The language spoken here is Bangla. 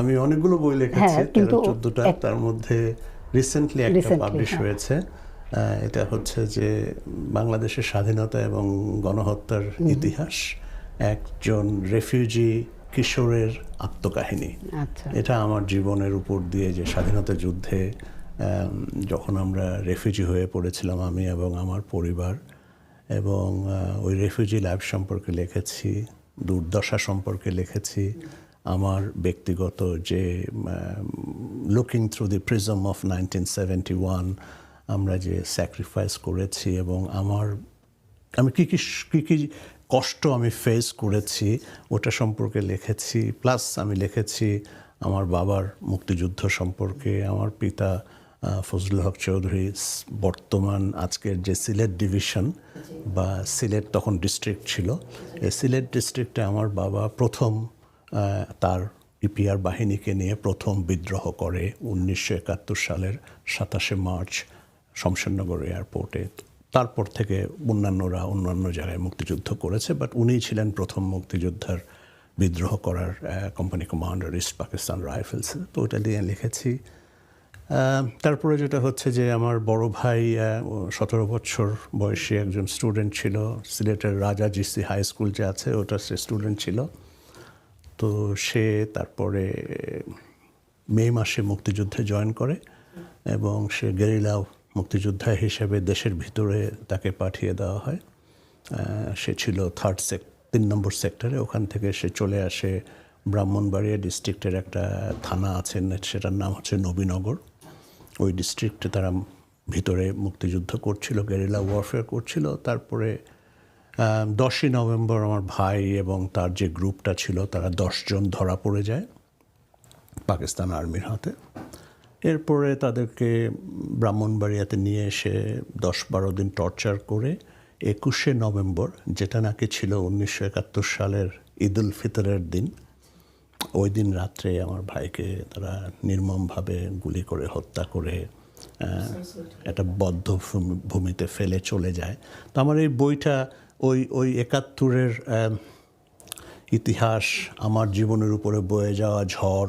আমি অনেকগুলো বই লিখেছি হ্যাঁ, তেরো চোদ্দটা তার মধ্যে রিসেন্টলি একটা পাবলিশ হ্যাঁ। হয়েছে। এটা হচ্ছে যে বাংলাদেশের স্বাধীনতা এবং গণহত্যার ইতিহাস একজন রেফিউজি কিশোরের আত্মকাহিনী। আচ্ছা। এটা আমার জীবনের উপর দিয়ে যে স্বাধীনতা যুদ্ধে যখন আমরা রেফিউজি হয়ে পড়েছিলাম আমি এবং আমার পরিবার এবং ওই রেফিউজি লাইফ সম্পর্কে লিখেছি দুর্দশা সম্পর্কে লিখেছি আমার ব্যক্তিগত যে looking through the prism of nineteen seventy one আমরা যে স্যাক্রিফাইস করেছি এবং আমার আমি কী কী কী কী কষ্ট আমি ফেস করেছি ওটা সম্পর্কে লিখেছি প্লাস আমি লিখেছি আমার বাবার মুক্তিযুদ্ধ সম্পর্কে আমার পিতা ফজলুল হক চৌধুরী বর্তমান আজকের যে সিলেট ডিভিশন বা সিলেট তখন ডিস্ট্রিক্ট ছিল এই সিলেট ডিস্ট্রিক্টে আমার বাবা প্রথম তার ইপিআর বাহিনীকে নিয়ে প্রথম বিদ্রোহ করে উনিশশো একাত্তর সালের সাতাশে মার্চ শমশেরনগর এয়ারপোর্টে। তারপর থেকে অন্যান্যরা অন্যান্য জায়গায় মুক্তিযুদ্ধ করেছে বাট উনিই ছিলেন প্রথম মুক্তিযোদ্ধার বিদ্রোহ করার company commander East Pakistan Rifles তো ওটা দিয়ে লিখেছি। তারপরে যেটা হচ্ছে যে আমার বড় ভাই সতেরো বছর বয়সী একজন স্টুডেন্ট ছিল, সিলেটের রাজা জিসি হাই স্কুল যে আছে, ওটা সে স্টুডেন্ট ছিল। তো সে তারপরে মে মাসে মুক্তিযুদ্ধে জয়েন করে এবং সে গেরিলা মুক্তিযোদ্ধা হিসেবে দেশের ভিতরে তাকে পাঠিয়ে দেওয়া হয়। সে ছিল থার্ড সেক তিন নম্বর সেক্টরে ওখান থেকে সে চলে আসে ব্রাহ্মণবাড়িয়া ডিস্ট্রিক্টের একটা থানা আছে, সেটার নাম হচ্ছে নবীনগর। ওই ডিস্ট্রিক্টে তারা ভিতরে মুক্তিযুদ্ধ করছিল গেরিলা ওয়ারফেয়ার করছিল। তারপরে দশই নভেম্বর আমার ভাই এবং তার যে গ্রুপটা ছিল, তারা দশজন ধরা পড়ে যায় পাকিস্তান আর্মির হাতে। এরপরে তাদেরকে ব্রাহ্মণবাড়িয়াতে নিয়ে এসে দশ বারো দিন টর্চার করে একুশে নভেম্বর, যেটা নাকি ছিল উনিশশো একাত্তর সালের ঈদ উল ফিতরের দিন, ওই দিন রাত্রে আমার ভাইকে তারা নির্মমভাবে গুলি করে, হত্যা করে একটা বদ্ধ ভূমিতে ফেলে চলে যায়। তো আমার এই বইটা ওই ওই একাত্তরের ইতিহাস আমার জীবনের উপরে বয়ে যাওয়া ঝড়।